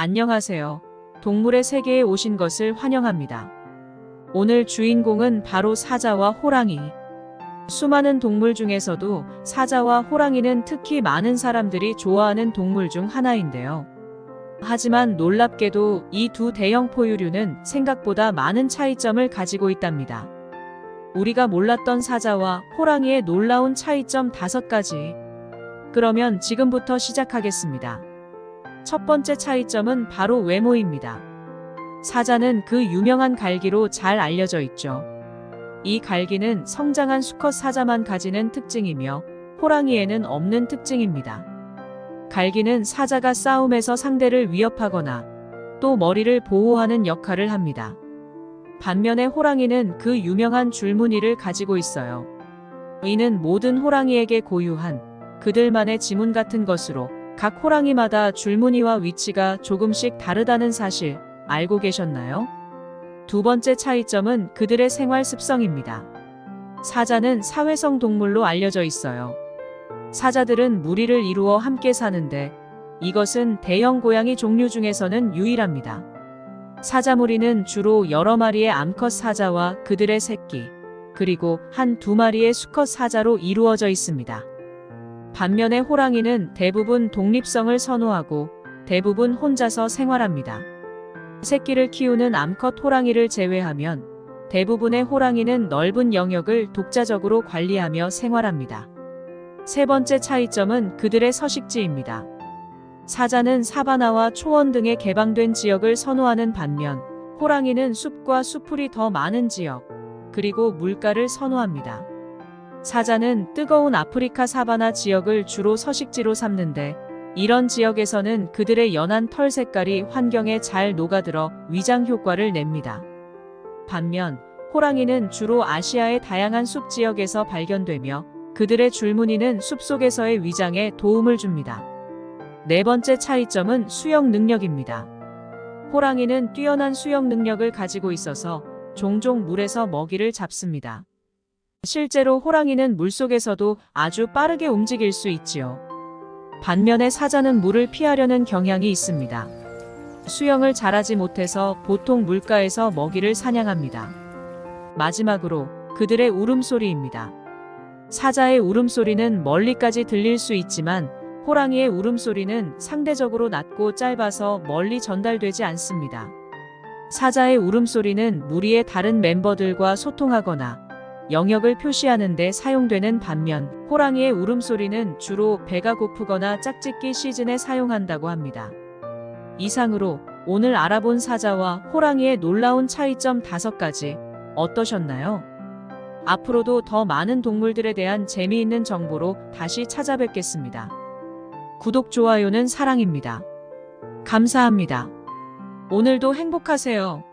안녕하세요. 동물의 세계에 오신 것을 환영합니다. 오늘 주인공은 바로 사자와 호랑이. 수많은 동물 중에서도 사자와 호랑이는 특히 많은 사람들이 좋아하는 동물 중 하나인데요. 하지만 놀랍게도 이 두 대형 포유류는 생각보다 많은 차이점을 가지고 있답니다. 우리가 몰랐던 사자와 호랑이의 놀라운 차이점 다섯 가지. 그러면 지금부터 시작하겠습니다. 첫 번째 차이점은 바로 외모입니다. 사자는 그 유명한 갈기로 잘 알려져 있죠. 이 갈기는 성장한 수컷 사자만 가지는 특징이며 호랑이에는 없는 특징입니다. 갈기는 사자가 싸움에서 상대를 위협하거나 또 머리를 보호하는 역할을 합니다. 반면에 호랑이는 그 유명한 줄무늬를 가지고 있어요. 이는 모든 호랑이에게 고유한 그들만의 지문 같은 것으로 각 호랑이마다 줄무늬와 위치가 조금씩 다르다는 사실 알고 계셨나요? 두 번째 차이점은 그들의 생활 습성입니다. 사자는 사회성 동물로 알려져 있어요. 사자들은 무리를 이루어 함께 사는데 이것은 대형 고양이 종류 중에서는 유일합니다. 사자 무리는 주로 여러 마리의 암컷 사자와 그들의 새끼, 그리고 한 두 마리의 수컷 사자로 이루어져 있습니다. 반면에 호랑이는 대부분 독립성을 선호하고 대부분 혼자서 생활합니다. 새끼를 키우는 암컷 호랑이를 제외하면 대부분의 호랑이는 넓은 영역을 독자적으로 관리하며 생활합니다. 세 번째 차이점은 그들의 서식지입니다. 사자는 사바나와 초원 등의 개방된 지역을 선호하는 반면 호랑이는 숲과 수풀이 더 많은 지역, 그리고 물가를 선호합니다. 사자는 뜨거운 아프리카 사바나 지역을 주로 서식지로 삼는데 이런 지역에서는 그들의 연한 털 색깔이 환경에 잘 녹아들어 위장 효과를 냅니다. 반면 호랑이는 주로 아시아의 다양한 숲 지역에서 발견되며 그들의 줄무늬는 숲속에서의 위장에 도움을 줍니다. 네 번째 차이점은 수영 능력입니다. 호랑이는 뛰어난 수영 능력을 가지고 있어서 종종 물에서 먹이를 잡습니다. 실제로 호랑이는 물속에서도 아주 빠르게 움직일 수 있지요. 반면에 사자는 물을 피하려는 경향이 있습니다. 수영을 잘하지 못해서 보통 물가에서 먹이를 사냥합니다. 마지막으로 그들의 울음소리입니다. 사자의 울음소리는 멀리까지 들릴 수 있지만 호랑이의 울음소리는 상대적으로 낮고 짧아서 멀리 전달되지 않습니다. 사자의 울음소리는 무리의 다른 멤버들과 소통하거나 영역을 표시하는 데 사용되는 반면 호랑이의 울음소리는 주로 배가 고프거나 짝짓기 시즌에 사용한다고 합니다. 이상으로 오늘 알아본 사자와 호랑이의 놀라운 차이점 다섯 가지 어떠셨나요? 앞으로도 더 많은 동물들에 대한 재미있는 정보로 다시 찾아뵙겠습니다. 구독, 좋아요는 사랑입니다. 감사합니다. 오늘도 행복하세요.